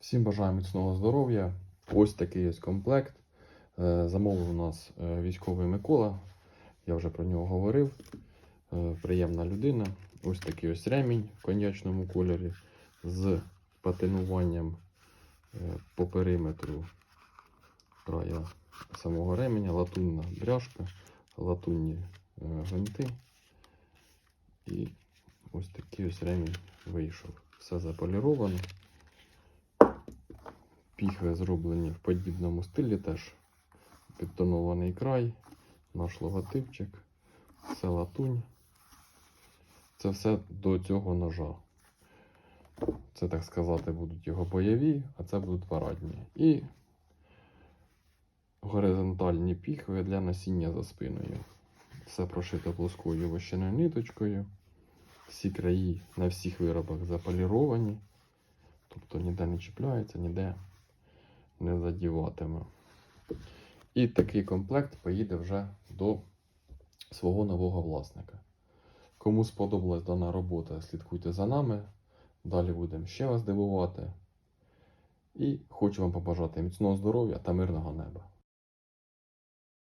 Всім бажаю міцного здоров'я. Ось такий ось комплект. Е, Замовив у нас е, військовий Микола. Я вже про нього говорив. Е, Приємна людина. Ось такий ось ремінь в коньячному кольорі з патинуванням по периметру края самого ременя, латунна бряшка, латунні гвинти. І ось такий ось ремінь вийшов. Все заполіровано. Піхви зроблені в подібному стилі теж. Підтонований край, наш логотипчик, все латунь. Це все до цього ножа. Це, так сказати, будуть його бойові, а це будуть парадні. І горизонтальні піхви для насіння за спиною. Все прошито плоскою вощеною ниточкою. Всі краї на всіх виробах заполіровані. Тобто ніде не чіпляється, ніде не задіватиме. І такий комплект поїде вже до свого нового власника. Кому сподобалась дана робота, слідкуйте за нами. Далі будемо ще вас дивувати. І хочу вам побажати міцного здоров'я та мирного неба.